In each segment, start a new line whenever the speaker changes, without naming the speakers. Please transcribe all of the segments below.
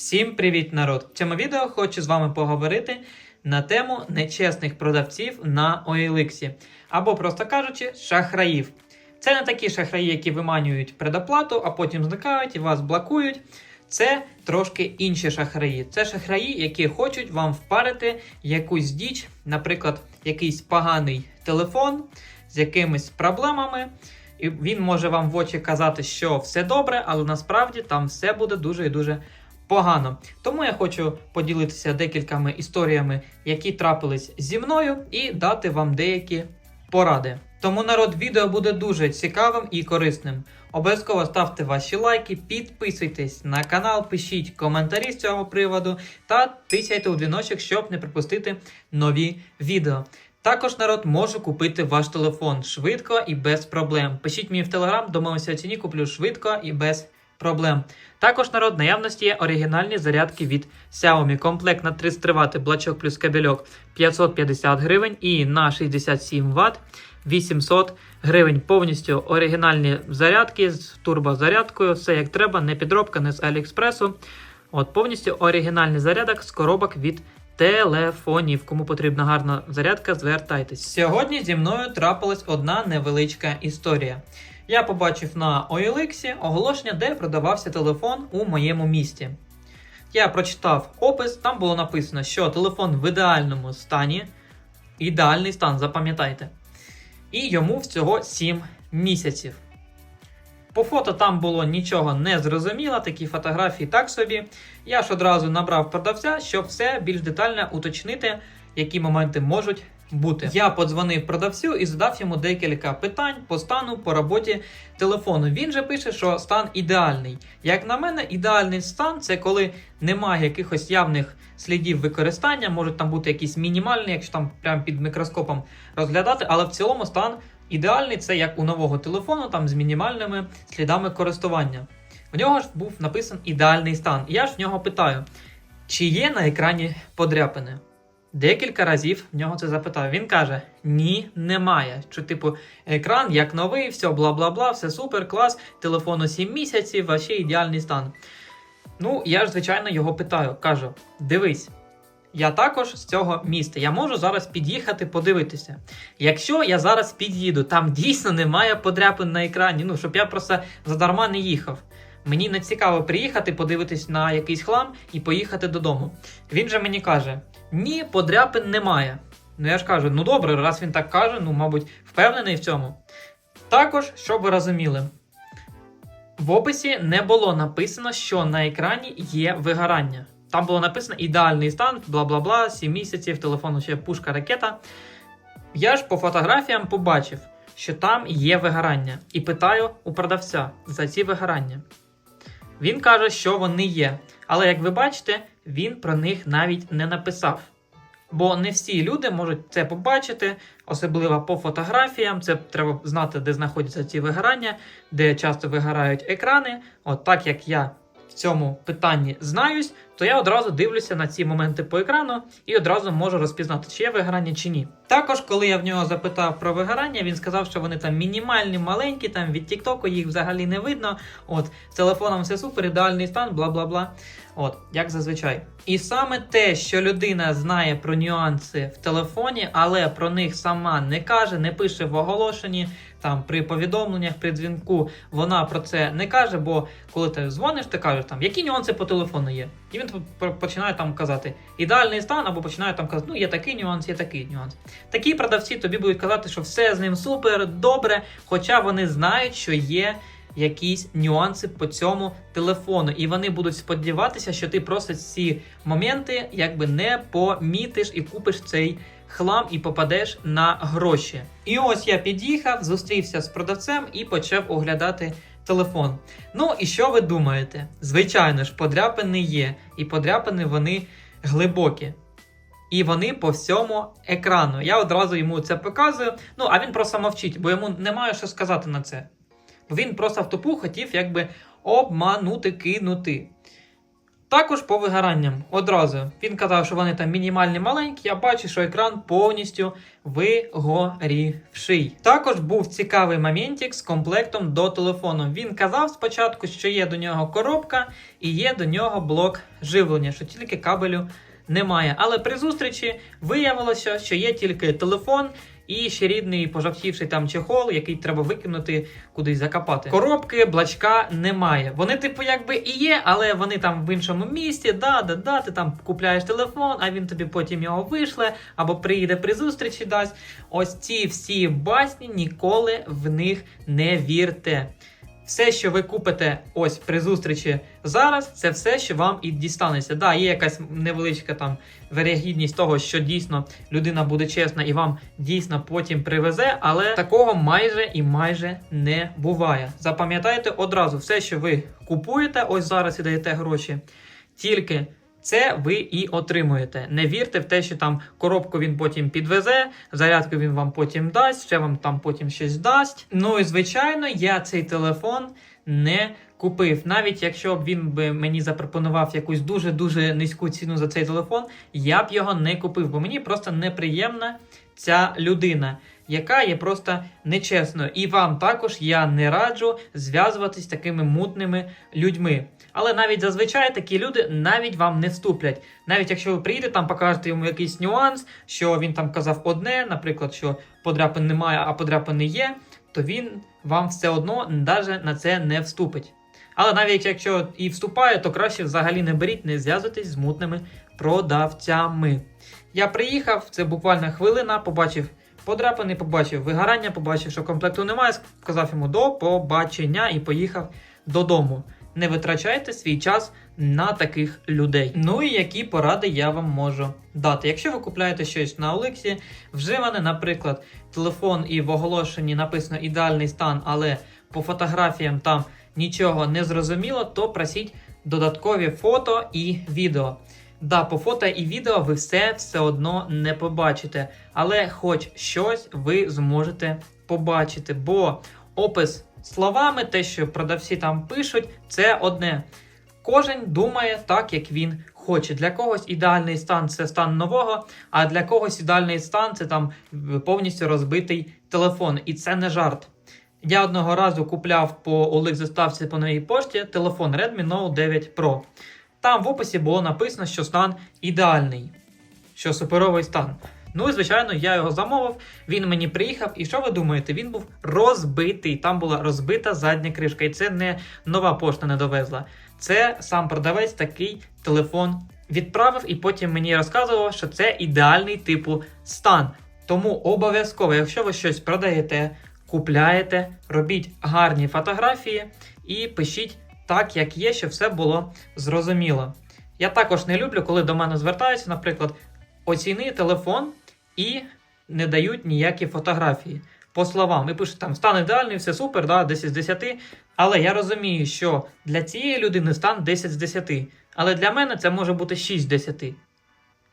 Всім привіт, народ! В цьому відео хочу з вами поговорити на тему нечесних продавців на OLX, або, просто кажучи, шахраїв. Це не такі шахраї, які виманюють предоплату, а потім зникають і вас блокують. Це трошки інші шахраї. Це шахраї, які хочуть вам впарити якусь діч, наприклад, якийсь поганий телефон з якимись проблемами. І він може вам в очі казати, що все добре, але насправді там все буде дуже і дуже погано. Тому я хочу поділитися декількома історіями, які трапились зі мною, і дати вам деякі поради. Тому народ відео буде дуже цікавим і корисним. Обов'язково ставте ваші лайки, підписуйтесь на канал, пишіть коментарі з цього приводу та тисяйте у дзвіночок, щоб не пропустити нові відео. Також народ може купити ваш телефон швидко і без проблем. Пишіть мені в телеграм, домовимося ціні, куплю швидко і без проблем. Також народ наявності є оригінальні зарядки від Xiaomi. Комплект на 30 Вт, блачок плюс кабельок 550 гривень і на 67 Вт 800 гривень. Повністю оригінальні зарядки з турбозарядкою, все як треба, не підробка, не з Аліекспресу. От повністю оригінальний зарядок з коробок від телефонів. Кому потрібна гарна зарядка, звертайтесь. Сьогодні зі мною трапилась одна невеличка історія. Я побачив на OLX оголошення, де продавався телефон у моєму місті. Я прочитав опис, там було написано, що телефон в ідеальному стані. Ідеальний стан, запам'ятайте. І йому всього 7 місяців. По фото там було нічого не зрозуміло, такі фотографії так собі. Я ж одразу набрав продавця, щоб все більш детально уточнити, які моменти можуть бути. Я подзвонив продавцю і задав йому декілька питань по стану, по роботі телефону. Він же пише, що стан ідеальний. Як на мене, ідеальний стан це коли немає якихось явних слідів використання, можуть там бути якісь мінімальні, якщо там прямо під мікроскопом розглядати, але в цілому стан ідеальний це як у нового телефону, там з мінімальними слідами користування. В нього ж був написан ідеальний стан. Я ж в нього питаю, чи є на екрані подряпини. Декілька разів в нього це запитав. Він каже: Ні, немає. Що, типу, екран як новий, все бла бла бла, все супер, клас, телефону 7 місяців, вообще ідеальний стан. Ну, я ж, звичайно, його питаю. Кажу: дивись, я також з цього міста. Я можу зараз під'їхати подивитися. Якщо я зараз під'їду, там дійсно немає подряпин на екрані, ну щоб я просто задарма не їхав. Мені не цікаво приїхати, подивитись на якийсь хлам і поїхати додому. Він же мені каже: ні, подряпин немає. Ну я ж кажу, ну добре, раз він так каже, ну, мабуть, впевнений в цьому. Також, щоб ви розуміли, в описі не було написано, що на екрані є вигорання. Там було написано ідеальний стан, бла бла бла, 7 місяців, телефону ще пушка ракета. Я ж по фотографіям побачив, що там є вигорання, і питаю у продавця за ці вигорання. Він каже, що вони є. Але як ви бачите, він про них навіть не написав. Бо не всі люди можуть це побачити, особливо по фотографіям. Це треба знати, де знаходяться ці вигорання, де часто вигорають екрани. От так як я в цьому питанні знаюсь, то я одразу дивлюся на ці моменти по екрану і одразу можу розпізнати, чи є вигорання чи ні. Також, коли я в нього запитав про вигорання, він сказав, що вони там мінімальні, маленькі, там від Тіктоку їх взагалі не видно. От з телефоном все супер, ідеальний стан, бла бла бла. От, як зазвичай. І саме те, що людина знає про нюанси в телефоні, але про них сама не каже, не пише в оголошенні, там при повідомленнях, при дзвінку, вона про це не каже, бо коли ти дзвониш, ти кажеш, там, які нюанси по телефону є. І він починає там казати ідеальний стан, або починає там казати, ну є такий нюанс, є такий нюанс. Такі продавці тобі будуть казати, що все з ним супер, добре, хоча вони знають, що є якісь нюанси по цьому телефону, і вони будуть сподіватися, що ти просто ці моменти якби не помітиш і купиш цей хлам і попадеш на гроші. І ось я під'їхав, зустрівся з продавцем і почав оглядати телефон. Ну і що ви думаєте? Звичайно ж, подряпини є, і подряпини вони глибокі. І вони по всьому екрану. Я одразу йому це показую. Ну, а він просто мовчить, бо йому немає що сказати на це. Він просто в тупу хотів якби обманути, кинути. Також по вигоранням одразу. Він казав, що вони там мінімальні маленькі, я бачу, що екран повністю вигорівший. Також був цікавий моментик з комплектом до телефону. Він казав спочатку, що є до нього коробка і є до нього блок живлення, що тільки кабелю немає. Але при зустрічі виявилося, що є тільки телефон. І ще рідний пожовтівший там чехол, який треба викинути кудись закопати. Коробки, блачка немає. Вони, типу, якби і є, але вони там в іншому місті. Да, да, да, ти там купляєш телефон, а він тобі потім його вишле, або приїде при зустрічі дасть. Ось ці всі басні ніколи в них не вірте. Все, що ви купите ось при зустрічі зараз, це все, що вам і дістанеться. Да, є якась невеличка там вирягідність того, що дійсно людина буде чесна і вам дійсно потім привезе, але такого майже і майже не буває. Запам'ятайте одразу, все, що ви купуєте, ось зараз і даєте гроші, тільки. Це ви і отримуєте. Не вірте в те, що там коробку він потім підвезе, зарядку він вам потім дасть, ще вам там потім щось дасть. Ну і звичайно, я цей телефон не купив. Навіть якщо б він би мені запропонував якусь дуже дуже низьку ціну за цей телефон, я б його не купив, бо мені просто неприємна ця людина. Яка є просто нечесною. І вам також я не раджу зв'язуватись з такими мутними людьми. Але навіть зазвичай такі люди навіть вам не вступлять. Навіть якщо ви приїдете, там покажете йому якийсь нюанс, що він там казав одне, наприклад, що подряпин немає, а подряпини є, то він вам все одно навіть на це не вступить. Але навіть якщо і вступає, то краще взагалі не беріть, не зв'язуйтесь з мутними продавцями. Я приїхав, це буквально хвилина, побачив подряпини, побачив вигорання, побачив, що комплекту немає, сказав йому до побачення і поїхав додому. Не витрачайте свій час на таких людей. Ну і які поради я вам можу дати. Якщо ви купуєте щось на Олексі, вживане, наприклад, телефон і в оголошенні написано ідеальний стан, але по фотографіям там нічого не зрозуміло, то просіть додаткові фото і відео. Да, по фото і відео ви все все одно не побачите, але хоч щось ви зможете побачити, бо опис словами, те, що продавці там пишуть, це одне. Кожен думає так, як він хоче. Для когось ідеальний стан це стан нового, а для когось ідеальний стан це там повністю розбитий телефон. І це не жарт. Я одного разу купляв по Олег заставці по новій пошті телефон Redmi Note 9 Pro. Там в описі було написано, що стан ідеальний, що суперовий стан. Ну і звичайно, я його замовив. Він мені приїхав, і що ви думаєте? Він був розбитий. Там була розбита задня кришка, і це не нова пошта не довезла. Це сам продавець такий телефон відправив, і потім мені розказував, що це ідеальний типу стан. Тому обов'язково, якщо ви щось продаєте, купляєте, робіть гарні фотографії і пишіть так, як є, щоб все було зрозуміло. Я також не люблю, коли до мене звертаються, наприклад, оціни телефон і не дають ніякі фотографії. По словам, і пишуть там стан ідеальний, все супер, да, 10 з 10. Але я розумію, що для цієї людини стан 10 з 10. Але для мене це може бути 6 з 10.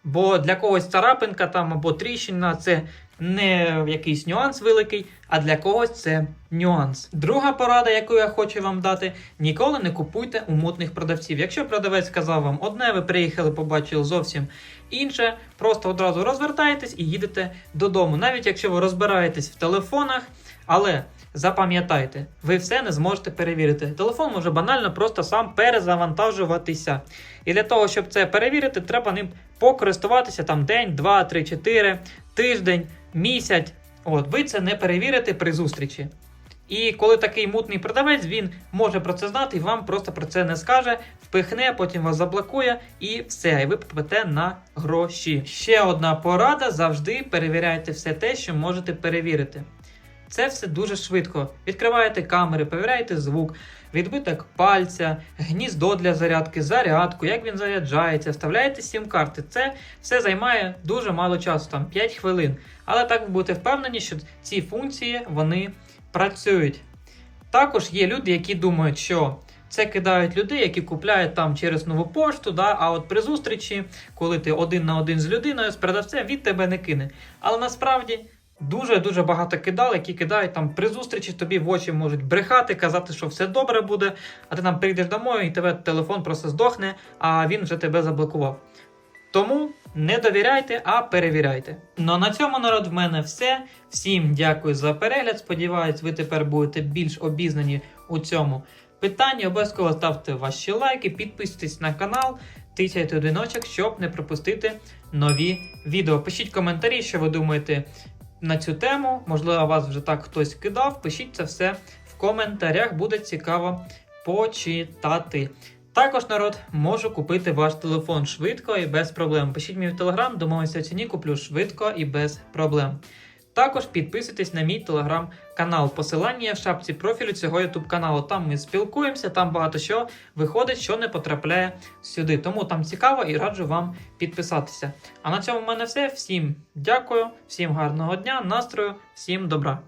Бо для когось царапинка там або тріщина це не якийсь нюанс великий, а для когось це нюанс. Друга порада, яку я хочу вам дати: ніколи не купуйте у мутних продавців. Якщо продавець сказав вам одне, ви приїхали, побачили зовсім інше, просто одразу розвертаєтесь і їдете додому. Навіть якщо ви розбираєтесь в телефонах, але запам'ятайте, ви все не зможете перевірити. Телефон може банально просто сам перезавантажуватися. І для того, щоб це перевірити, треба ним покористуватися там день, два, три, чотири, тиждень, місяць. От, ви це не перевірите при зустрічі. І коли такий мутний продавець, він може про це знати і вам просто про це не скаже, впихне, потім вас заблокує і все, і ви попадете на гроші. Ще одна порада: завжди перевіряйте все те, що можете перевірити. Це все дуже швидко. Відкриваєте камери, перевіряєте звук, відбиток пальця, гніздо для зарядки, зарядку, як він заряджається, вставляєте сім-карти. Це все займає дуже мало часу, там 5 хвилин. Але так ви будете впевнені, що ці функції вони працюють. Також є люди, які думають, що це кидають людей, які купляють там через нову пошту, да, а от при зустрічі, коли ти один на один з людиною, з продавцем, від тебе не кине. Але насправді Дуже-дуже багато кидал, які кидають там при зустрічі тобі в очі можуть брехати, казати, що все добре буде, а ти там прийдеш домой і тебе телефон просто здохне, а він вже тебе заблокував. Тому не довіряйте, а перевіряйте. Ну а на цьому народ в мене все. Всім дякую за перегляд. Сподіваюсь, ви тепер будете більш обізнані у цьому питанні. Обов'язково ставте ваші лайки, підписуйтесь на канал, тисяйте одиночок, щоб не пропустити нові відео. Пишіть коментарі, що ви думаєте на цю тему. Можливо, вас вже так хтось кидав. Пишіть це все в коментарях, буде цікаво почитати. Також народ можу купити ваш телефон швидко і без проблем. Пишіть мені в телеграм, домовимося ціні, куплю швидко і без проблем. Також підписуйтесь на мій телеграм-канал. Посилання в шапці профілю цього ютуб каналу. Там ми спілкуємося, там багато що виходить, що не потрапляє сюди. Тому там цікаво і раджу вам підписатися. А на цьому в мене все. Всім дякую, всім гарного дня, настрою, всім добра.